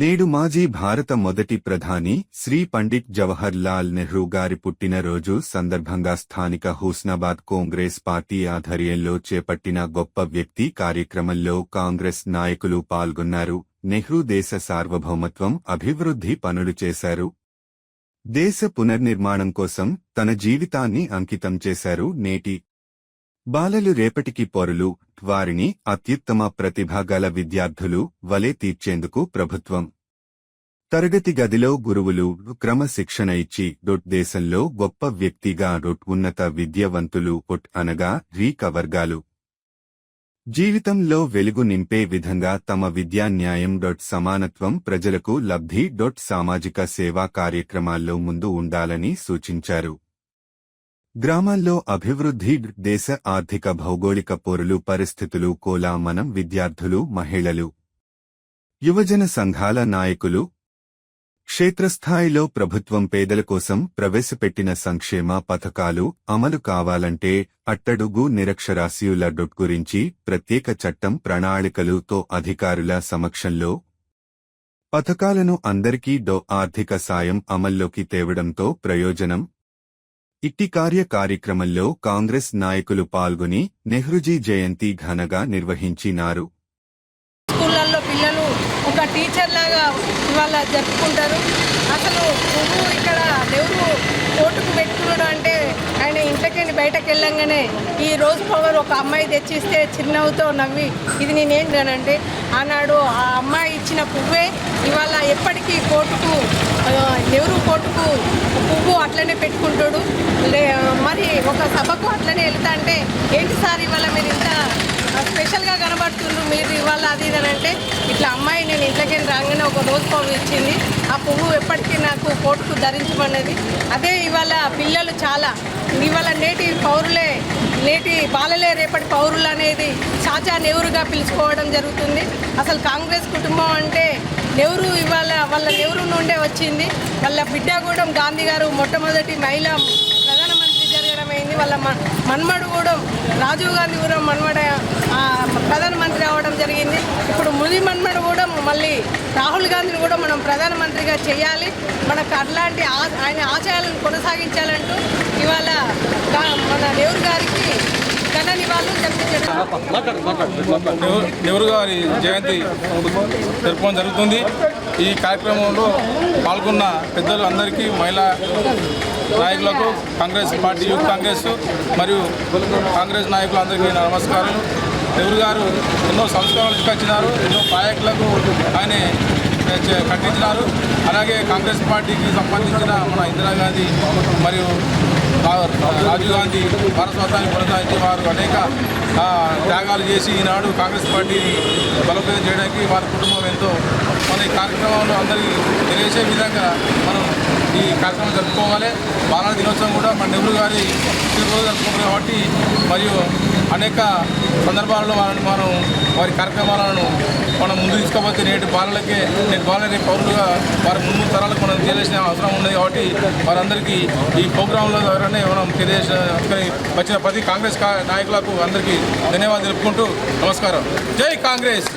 నేడు మాజీ భారత మొదటి ప్రధాని శ్రీ పండిట్ జవహర్ లాల్ నెహ్రూ గారి పుట్టినరోజు సందర్భంగా స్థానిక హుస్నాబాద్ కాంగ్రెస్ పార్టీ ఆధ్వర్యంలో చేపట్టిన గొప్ప వ్యక్తి కార్యక్రమంలో కాంగ్రెస్ నాయకులు పాల్గొన్నారు. నెహ్రూ దేశ సార్వభౌమత్వం అభివృద్ధి పనులు చేశారు. దేశ పునర్నిర్మాణం కోసం తన జీవితాన్ని అంకితం చేశారు నేటి బాలలు రేపటికి పొరలు వారిని అత్యుత్తమ ప్రతిభాగాల విద్యార్థులు వలె తీర్చేందుకు ప్రభుత్వం. తరగతి గదిలో గురువులు క్రమశిక్షణ ఇచ్చి డొట్ దేశంలో గొప్ప వ్యక్తిగా డొట్ ఉన్నత విద్యావంతులు ఒట్ అనగా రీక వర్గాలు. జీవితంలో వెలుగు నింపే విధంగా తమ విద్యా న్యాయం డొట్ సమానత్వం ప్రజలకు లబ్ధి డొట్ సామాజిక సేవా కార్యక్రమాల్లో ముందు ఉండాలని సూచించారు. గ్రామాల్లో అభివృద్ధి దేశ ఆర్థిక భౌగోళిక పోరులు పరిస్థితులు కోలా మనం విద్యార్థులు మహిళలు యువజన సంఘాల నాయకులు క్షేత్రస్థాయిలో ప్రభుత్వం పేదల కోసం ప్రవేశపెట్టిన సంక్షేమ పథకాలు అమలు కావాలంటే అట్టడుగు నిరక్షరాస్యుల డొట్ గురించి ప్రత్యేక చట్టం ప్రణాళికలుతో అధికారుల సమక్షంలో పథకాలను అందరికీ డో ఆర్థిక సాయం అమల్లోకి తేవడంతో ప్రయోజనం ఇట్టి కార్య కార్యక్రమంలో కాంగ్రెస్ నాయకులు పాల్గొని నెహ్రూజీ జయంతి ఘనగా నిర్వహించినారు. స్కూళ్ళల్లో పిల్లలు ఒక టీచర్ లాగా ఇవాళ జరుపుకుంటారు. అసలు ఇక్కడ ఎవరు కోర్టుకు పెట్టుకున్నాడు అంటే ఆయన ఇంట్లోకి బయటకు వెళ్ళంగానే ఈ రోజు పవర్ ఒక అమ్మాయి తెచ్చిస్తే చిరునవ్వుతో నవ్వి ఇది నేనేంటనంటే ఆనాడు ఆ అమ్మాయి ఇచ్చిన పువ్వే ఇవాళ ఎప్పటికీ కోర్టుకు ఆ, నెహ్రూ కోర్టుకు పువ్వు అట్లనే పెట్టుకుంటాడు. లే మరి ఒక సభకు అట్లనే వెళ్తా అంటే ఏంటి సార్ ఇవాళ మీరు ఇంత స్పెషల్గా కనబడుతుండ్రు మీరు ఇవాళ అది ఇది అని అంటే ఇట్లా అమ్మాయి నేను ఇంట్లోకి రాగానే ఒక రోజు పువ్వు ఇచ్చింది. ఆ పువ్వు ఎప్పటికీ నాకు కోటుకు ధరించమన్నది అదే ఇవాళ పిల్లలు చాలా ఇవాళ నేటి పౌరులే నేటి బాలలే రేపటి పౌరులు అనేది చాచా నెహ్రూగా పిలుచుకోవడం జరుగుతుంది. అసలు కాంగ్రెస్ కుటుంబం అంటే నెహ్రూ ఇవాళ వాళ్ళ నెహ్రూ నుండే వచ్చింది. వాళ్ళ బిడ్డగూడెం గాంధీ గారు మొట్టమొదటి మహిళ ప్రధానమంత్రి జరగడం అయింది వాళ్ళ మ- మన్మడు కూడా రాజీవ్ గాంధీ కూడా మన్మడ ఆ, ప్రధానమంత్రి అవ్వడం జరిగింది ఇప్పుడు ముది మన్మడు కూడా మళ్ళీ రాహుల్ గాంధీని కూడా మనం ప్రధానమంత్రిగా చేయాలి. మనకు అట్లాంటి ఆయన ఆశయాలను కొనసాగించాలంటూ ఇవాళ మన నెహ్రూ గారికి ఘన నివాళులు జరిపించడం నెహ్రూ గారి జయంతి జరుపుకోవడం జరుగుతుంది. ఈ కార్యక్రమంలో పాల్గొన్న పెద్దలు అందరికీ మహిళా నాయకులకు కాంగ్రెస్ పార్టీ యూత్ కాంగ్రెస్ మరియు కాంగ్రెస్ నాయకులందరికీ నా నమస్కారాలు. దేవుడు గారు ఎన్నో సంస్కరణలు తీసుకొచ్చినారు ఎన్నో ప్రాజెక్టులకు ఆయన కట్టించినారు. అలాగే కాంగ్రెస్ పార్టీకి సంబంధించిన మన ఇందిరాగాంధీ మరియు రాజీవ్ గాంధీ భారతస్వాతాన్ని కొనసాగించి వారు అనేక త్యాగాలు చేసి ఈనాడు కాంగ్రెస్ పార్టీని బలోపేతం చేయడానికి వారి కుటుంబం ఎంతో మన ఈ కార్యక్రమంలో అందరికీ తెలియజేసే విధంగా మనం ఈ కార్యక్రమం జరుపుకోవాలి. బాలల దినోత్సవం కూడా మన నెహ్రూ గారి రోజు జరుపుకుంటాం కాబట్టి మరియు అనేక సందర్భాల్లో వారిని మనం వారి కార్యక్రమాలను మనం ముందు తీసుకపోతే నేటి బాలలకే నేటి బాలల రేపు పౌరులుగా వారి ముందు తరాలకు మనం తెలియజేసిన అవసరం ఉంది కాబట్టి వారందరికీ ఈ ప్రోగ్రాంలో ద్వారానే మనం తెలియజేసిన వచ్చిన ప్రతి కాంగ్రెస్ నాయకులకు అందరికీ ధన్యవాదాలు తెలుపుకుంటూ నమస్కారం. జై కాంగ్రెస్!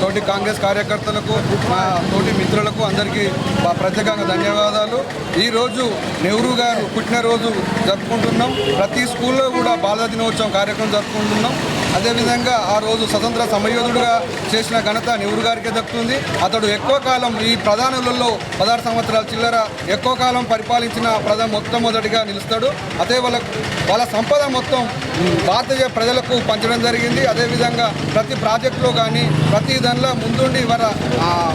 తోటి కాంగ్రెస్ కార్యకర్తలకు మా తోటి మిత్రులకు అందరికీ మా ప్రత్యేకంగా ధన్యవాదాలు. ఈరోజు నెహ్రూ గారు పుట్టినరోజు జరుపుకుంటున్నాం. ప్రతి స్కూల్లో కూడా బాల దినోత్సవం కార్యక్రమం జరుపుకుంటున్నాం. అదేవిధంగా ఆ రోజు స్వతంత్ర సమయోధుడుగా చేసిన ఘనత నెహ్రూ గారికే దక్కుతుంది. అతడు ఎక్కువ కాలం ఈ ప్రధానులలో పదహారు సంవత్సరాల చిల్లర ఎక్కువ కాలం పరిపాలించిన ప్రధాన మొట్టమొదటిగా నిలుస్తాడు. అదే వాళ్ళ వాళ్ళ సంపద మొత్తం భారతీయ ప్రజలకు పంచడం జరిగింది. అదేవిధంగా ప్రతి ప్రాజెక్టులో కానీ ప్రతి దానిలో ముందుండి వాళ్ళ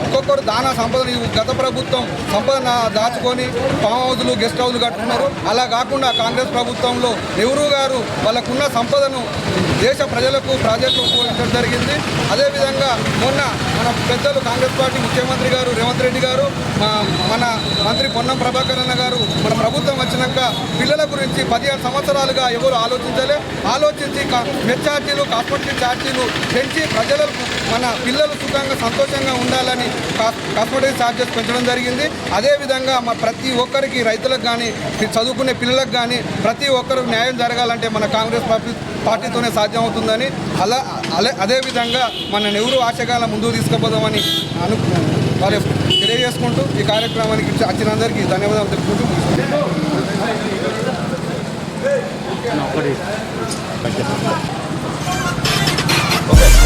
ఒక్కొక్కరు దానా సంపదను ఈ గత ప్రభుత్వం సంపద దాచుకొని ఫామ్ హౌస్లు గెస్ట్ హౌస్లు కట్టుకున్నారు. అలా కాకుండా కాంగ్రెస్ ప్రభుత్వంలో నెహ్రూ గారు వాళ్ళకున్న సంపదను దేశ ప్రజలకు ప్రాజెక్టులు ఉపయోగించడం జరిగింది. అదేవిధంగా మొన్న మన పెద్దలు కాంగ్రెస్ పార్టీ ముఖ్యమంత్రి గారు రేవంత్ రెడ్డి గారు మన మంత్రి పొన్నం ప్రభాకర్ అన్న గారు మన ప్రభుత్వం వచ్చినాక పిల్లల గురించి పదిహేను సంవత్సరాలుగా ఎవరు ఆలోచించలే. ఆలోచించి మెస్ ఛార్జీలు కాస్మెటిక్ ఛార్జీలు పెంచి ప్రజలకు మన పిల్లలు సుఖంగా సంతోషంగా ఉండాలని కా- కాస్మెటిక్ ఛార్జెస్ పెంచడం జరిగింది. అదేవిధంగా మా ప్రతి ఒక్కరికి రైతులకు కానీ చదువుకునే పిల్లలకు కానీ ప్రతి ఒక్కరికి న్యాయం జరగాలంటే మన కాంగ్రెస్ పార్టీ పార్టీతోనే సాధ్యం అవుతుందని అలా అలా అదేవిధంగా మన నెహ్రూ ఆశగాల ముందుకు తీసుకుపోదామని అను వారి తెలియజేసుకుంటూ ఈ కార్యక్రమానికి వచ్చినందరికీ ధన్యవాదాలు తెలుపుకుంటూ ఓకే.